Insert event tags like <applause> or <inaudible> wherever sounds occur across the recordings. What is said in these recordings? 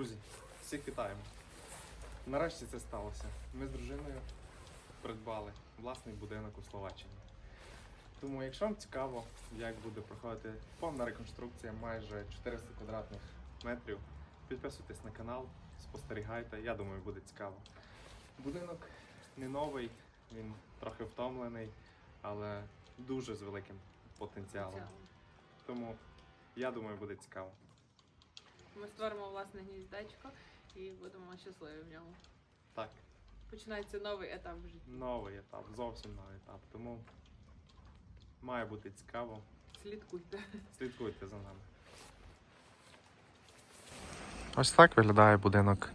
Друзі, всіх вітаємо. Нарешті це сталося. Ми з дружиною придбали власний будинок у Словаччині. Тому, якщо вам цікаво, як буде проходити повна реконструкція майже 400 квадратних метрів, підписуйтесь на канал, спостерігайте, я думаю, буде цікаво. Будинок не новий, він трохи втомлений, але дуже з великим потенціалом. Тому я думаю, буде цікаво. Ми створимо власне гніздечко і будемо щасливі в ньому. Так. Починається новий етап в житті. Новий етап, зовсім новий етап. Тому має бути цікаво. Слідкуйте. <laughs> Слідкуйте за нами. Ось так виглядає будинок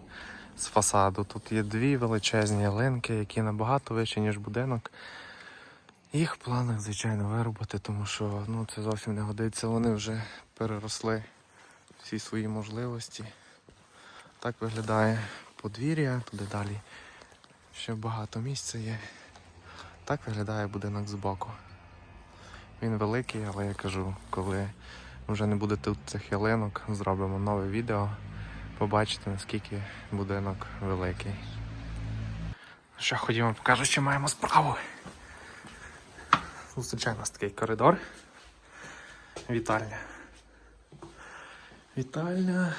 з фасаду. Тут є дві величезні ялинки, які набагато вищі, ніж будинок. Їх в планах, звичайно, вирубати, тому що ну, це зовсім не годиться. Вони вже переросли всі свої можливості. Так виглядає подвір'я, туди далі ще багато місця є. Так виглядає будинок збоку. Він великий, але я кажу, коли вже не буде тут цих ялинок, зробимо нове відео. Побачите, наскільки будинок великий. Що ходімо, покажу, що маємо справу. Зустрічає нас такий коридор. Вітальня. Вітальня.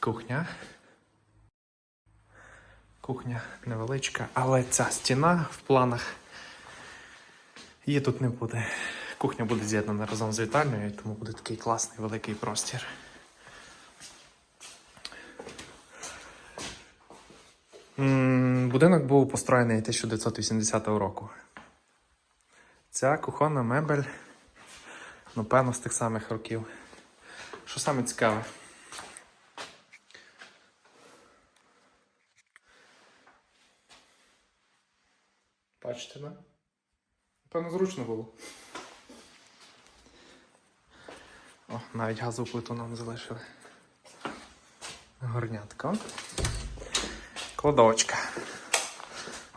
Кухня. Кухня невеличка, але ця стіна в планах її тут не буде. Кухня буде з'єднана разом з вітальнею, тому буде такий класний великий простір. Будинок був построєний 1980 року. Ця кухонна мебель, ну, певно, з тих самих років. Що саме цікаве? Бачите, да? Певно, зручно було. О, навіть газову плиту нам залишили. Горнятко. Кладовочка.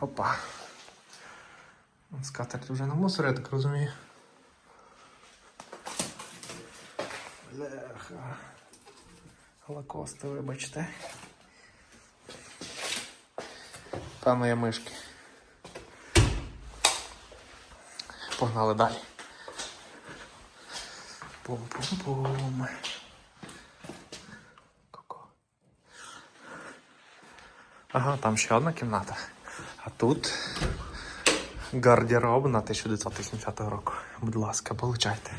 Опа. Скатерть вже на мусор, я так розумію. Бляха. Лакости, вибачте. Певно, є мишки. Погнали далі. Пум-пум-пум. Ко-ко. Ага, там ще одна кімната. А тут гардероб на 1980 року. Будь ласка, получайте.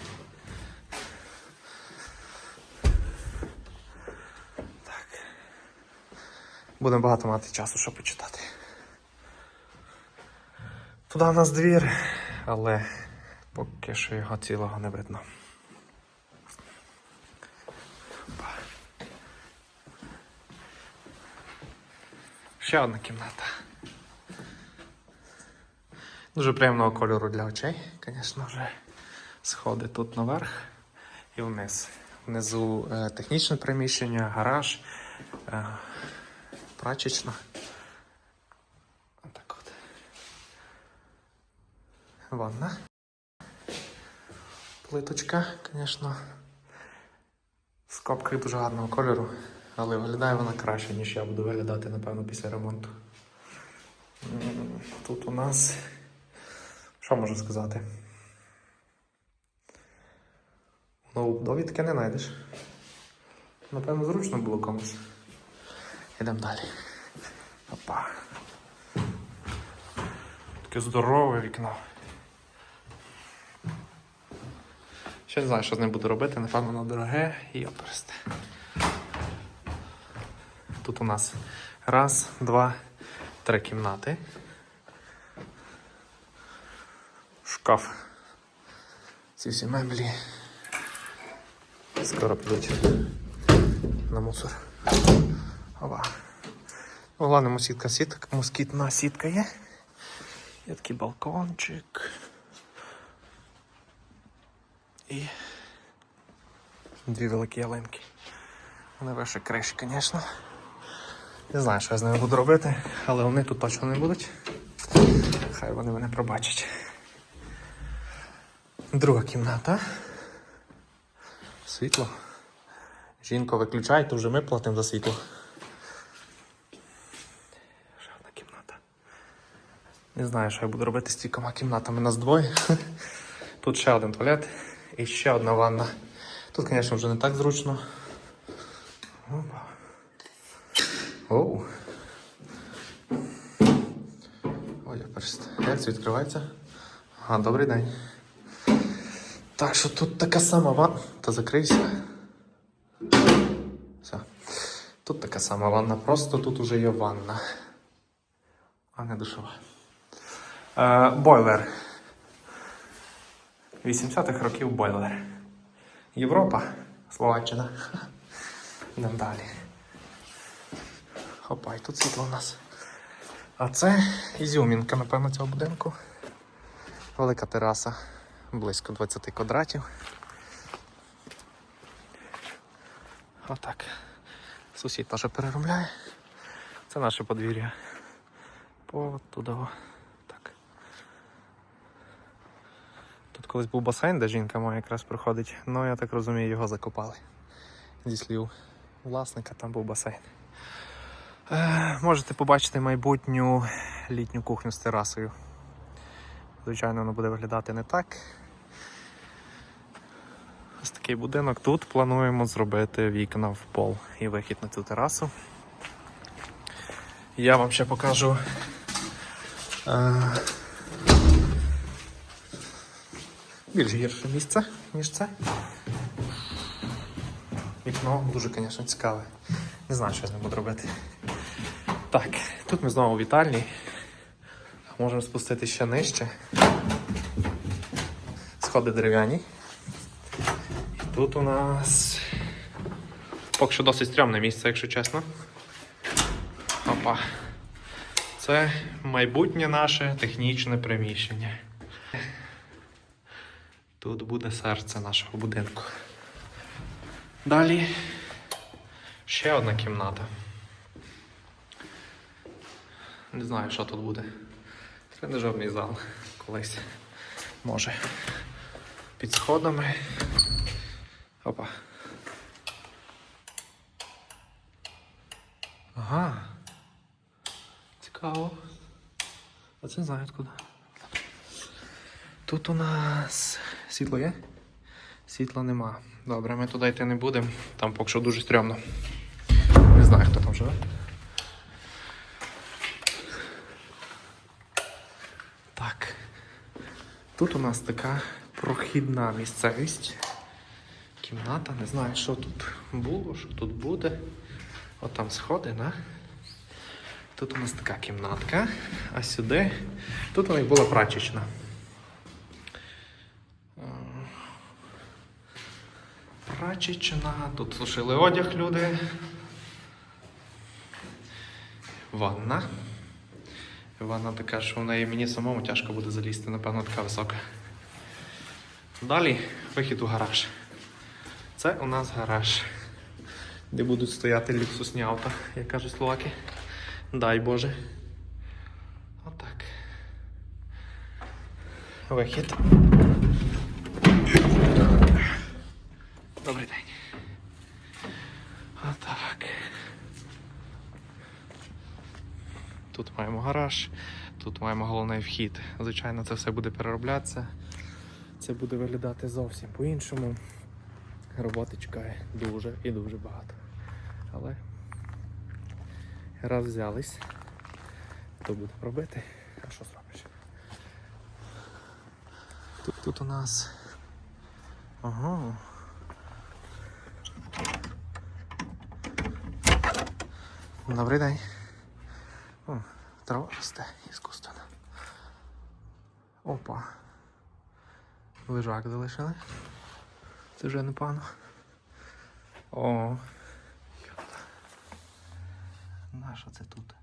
Так. Будемо багато мати часу, щоб почитати. Туди у нас двір, але поки що його цілого не видно. Ще одна кімната. Дуже приємного кольору для очей, звісно вже. Сходи тут наверх і вниз. Внизу е, технічне приміщення, гараж, е, прачечна. Отак от. Ванна. Плиточка, звісно. З копкою дуже гарного кольору, але виглядає вона краще, ніж я буду виглядати, напевно, після ремонту. Тут у нас. Що можу сказати? Ну, довідки не знайдеш. Напевно, зручно було комусь. Йдемо далі. Опа. Таке здорове вікно. Ще не знаю, що з ним буду робити, напевно, воно дороге і оперсте. Тут у нас раз, два, три кімнати. Шкаф. Ці всі меблі. Скоро підуть на мусор. Ова. Ну, головне, москітка сітка, москітна сітка є. Є такий балкончик. І дві великі ялинки. Вони вище криші, звісно. Не знаю, що я з ними буду робити, але вони тут точно не будуть. Хай вони мене пробачать. Друга кімната. Світло. Жінко, виключай, то вже ми платимо за світло. Ще одна кімната. Не знаю, що я буду робити з кількома кімнатами. Нас двоє. <laughs> Тут ще один туалет і ще одна ванна. Тут, звісно, вже не так зручно. Опа. Оу. Ой, я перст. Як це відкривається? Ага, добрий день. Так що тут така сама ванна. Та закрийся. Все. Тут така сама ванна, просто тут уже є ванна. А не душова. Е, бойлер. 80-х років бойлер. Європа, Словаччина. <laughs> Йдемо далі. Хопа, і тут світло у нас. А це ізюмінка, напевно, цього будинку. Велика тераса, близько 20 квадратів. Отак. Сусід теж переробляє. Це наше подвір'я. По туди. Так. Тут колись був басейн, де жінка моя якраз приходить, але я так розумію, його закопали. Зі слів власника там був басейн. Е, можете побачити майбутню літню кухню з терасою. Звичайно, воно буде виглядати не так. Ось такий будинок. Тут плануємо зробити вікна в пол і вихід на цю терасу. Я вам ще покажу. Е, більш гірше місце, ніж це. Вікно дуже, звісно, цікаве. Не знаю, що я з ним буду робити. Так, тут ми знову у вітальні. Можемо спуститися ще нижче. Сходи дерев'яні. Тут у нас поки що досить стрьомне місце, якщо чесно. Опа. Це майбутнє наше технічне приміщення. Тут буде серце нашого будинку. Далі ще одна кімната. Не знаю, що тут буде. Тренажерний зал колись. Може. Під сходами. Опа. Ага. Цікаво. А це не знаю откуда. Тут у нас світло є? Світла нема. Добре, ми туди йти не будемо. Там поки що дуже стрьомно. Не знаю, хто там живе. Так. Тут у нас така прохідна місцевість. Кімната, не знаю, що тут було, що тут буде. От там сходи, на. Тут у нас така кімнатка, а сюди. Тут у них була прачечна. Е, Прачечна, тут сушили одяг люди. Ванна. Ванна така, що в неї мені самому тяжко буде залізти, напевно, така висока. Далі вихід у гараж. Це у нас гараж, де будуть стояти люксусні авто, як кажуть словаки. Дай Боже. Отак. Вихід. Добрий день. Отак. Тут маємо гараж, тут маємо головний вхід. Звичайно, це все буде перероблятися. Це буде виглядати зовсім по-іншому. Роботи чекає дуже і дуже багато. Але раз взялись, то будемо робити. А що зробиш? Тут, тут у нас. Ага. Добрий день. О, трава росте іскусственно. Опа. Лежак залишили. Це вже непогано. О. Йота. На що це тут?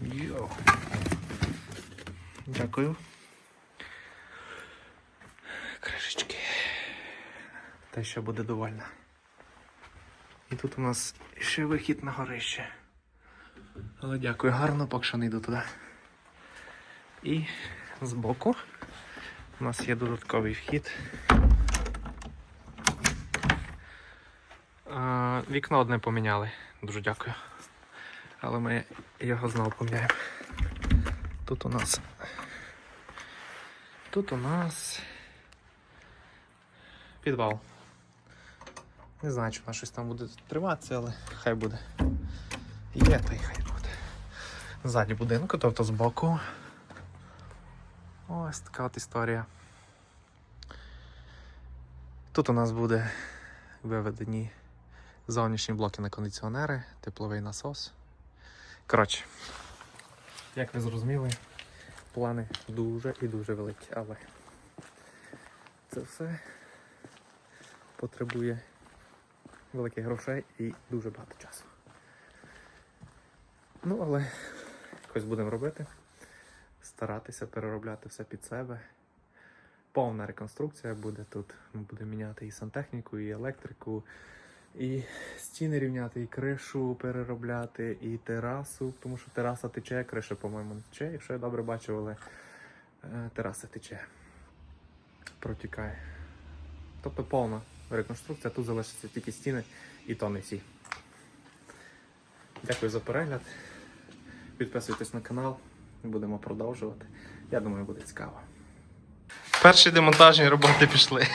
Йо. Дякую. Кришечки. Те, що буде довольно. І тут у нас ще вихід на горище. Але дякую, гарно, поки що не йду туди. І збоку У нас є додатковий вхід. Вікно одне поміняли. Дуже дякую. Але ми його знову поміняємо. Тут у нас. Тут у нас підвал. Не знаю, чи вона щось там буде триватися, але хай буде. Є, та й хай буде. Ззаді будинку, тобто збоку. Ось така от історія. Тут у нас буде виведені зовнішні блоки на кондиціонери, тепловий насос. Коротше, як ви зрозуміли, плани дуже і дуже великі, але це все потребує великих грошей і дуже багато часу. Ну, але якось будемо робити. Старатися переробляти все під себе. Повна реконструкція буде тут. Ми будемо міняти і сантехніку, і електрику, і стіни рівняти, і кришу переробляти, і терасу, тому що тераса тече, криша, по-моєму, не тече, якщо я добре бачив, але е, тераса тече. Протікає. Тобто повна реконструкція, тут залишаться тільки стіни, і то не всі. Дякую за перегляд. Підписуйтесь на канал, будемо продовжувати. Я думаю, буде цікаво. Перші демонтажні роботи пішли.